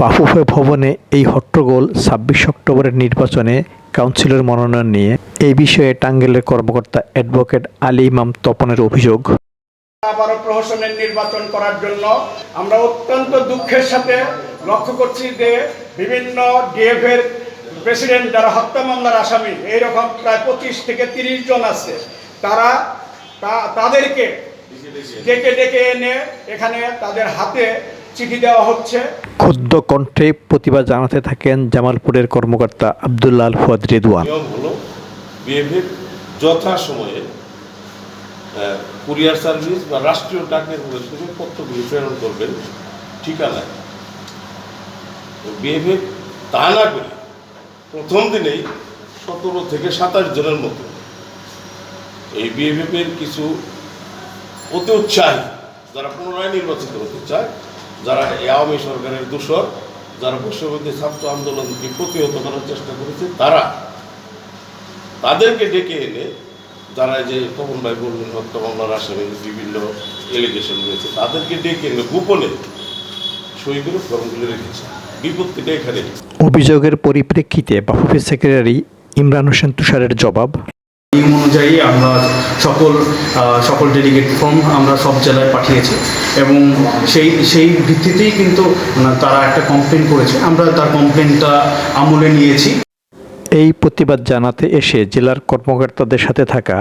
বাফুফে ভবনে এই হট্টগোল ছাব্বিশ অক্টোবরের নির্বাচনে কাউন্সিলর মনোনয়ন নিয়ে এই বিষয়ে টাঙ্গেলের কর্মকর্তা অ্যাডভোকেট আলী ইমাম তপনের অভিযোগ। আবারও প্রহসনের নির্বাচন করার জন্য আমরা অত্যন্ত দুঃখের সাথে লক্ষ্য করছি যে বিভিন্ন ডিএফের প্রেসিডেন্ট যারা হত্যা মামলার আসামি এইরকম প্রায় পঁচিশ থেকে তিরিশ জন আছে। তারা তাদেরকে ডেকে ডেকে এনে এখানে তাদের হাতে চিঠি দেওয়া হচ্ছে। ক্ষুদ্র কণ্ঠে প্রতিবাদ জানাতে থাকেন জামালপুরের কর্মকর্তা আবদুল্লাহ আল ফুয়াদ রেদওয়ান। নিয়ম হলো বিএফএফ যথাসময়ে কুরিয়ার সার্ভিস বা রাষ্ট্রীয় ডাকের মাধ্যমে পত্রগুলি প্রেরণ করবেন ঠিকানায়। বিএফএফ তা না করে প্রথম দিনেই সতেরো থেকে সাতাশ জনের মতো এই বিএফএফের কিছু অতি উৎসাহী যারা পুনরায় নির্বাচিত হতে চায় যারা আওয়ামী সরকারের দূষর, যারা বৈশ্যবন্দি ছাত্র আন্দোলনকে প্রতিহত করার চেষ্টা করেছে, তারা তাদেরকে ডেকে এনে যারা যে তপন ভাই বললেন, হত্যা মামলার আসামি, বিভিন্ন এলিগেশন রয়েছে, তাদেরকে ডেকে এনে গোপনে সই করে ফর্মগুলো রেখেছে। বিপত্তিটা এখানে অভিযোগের পরিপ্রেক্ষিতে বাফুফে সেক্রেটারি ইমরান হোসেন তুষারের জবাব নিয়ম অনুযায়ী আমরা সকল সকল ডেলিগেট ফর্ম আমরা সব জেলায় পাঠিয়েছি। এবং সেই সেই ভিত্তিতেই কিন্তু তারা একটা কমপ্লেন করেছে। আমরা তার কমপ্লেনটা আমলে নিয়েছি। এই প্রতিবাদ জানাতে এসে জেলার কর্মকর্তাদের সাথে থাকা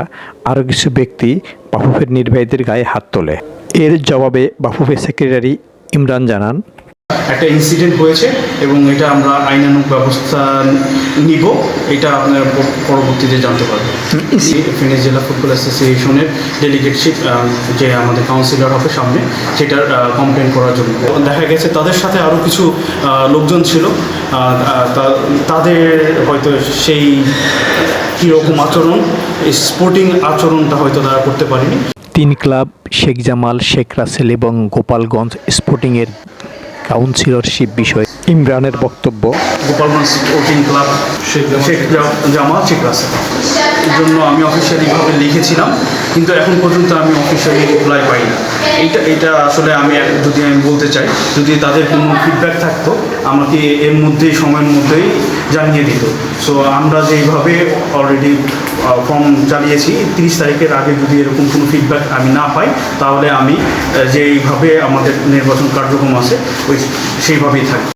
আরও কিছু ব্যক্তি বাফুফের নির্বাহীদের গায়ে হাত তোলে। এর জবাবে বাফুফের সেক্রেটারি ইমরান জানান একটা ইনসিডেন্ট হয়েছে এবং এটা আমরা আইনানুগ ব্যবস্থা নিব এটা আপনার পরবর্তীতে জানতে পারবেন। ফেনী জেলা ফুটবল অ্যাসোসিয়েশনের ডেলিগেটশিপ যে আমাদের কাউন্সিলর হবে সামনে সেটার কমপ্লেন করার জন্য। দেখা গেছে তাদের সাথে আরও কিছু লোকজন ছিল তাদের হয়তো সেই কীরকম আচরণ স্পোর্টিং আচরণটা হয়তো তারা করতে পারেনি। তিন ক্লাব শেখ জামাল শেখ রাসেল এবং গোপালগঞ্জ স্পোর্টিংয়ের কাউন্সিলরশিপ বিষয়ে ইমরানের বক্তব্য। গোপালগঞ্জ ওটিং ক্লাব শেখ জামাল শেখ রাসেল জন্য আমি অফিসিয়ালিভাবে লিখেছিলাম কিন্তু এখন পর্যন্ত আমি অফিসিয়ালি রিপ্লাই পাই না। এইটা এটা আসলে আমি যদি আমি বলতে চাই যদি তাদের কোনো ফিডব্যাক থাকতো আমাকে এর মধ্যেই সময়ের মধ্যেই জানিয়ে দিত সো আমরা যেইভাবে অলরেডি ফর্ম চালিয়েছি তিরিশ তারিখের আগে যদি এরকম কোনো ফিডব্যাক আমি না পাই, তাহলে আমি যেইভাবে আমাদের নির্বাচন কার্যক্রম আছে, ওই, সেইভাবেই থাকবে।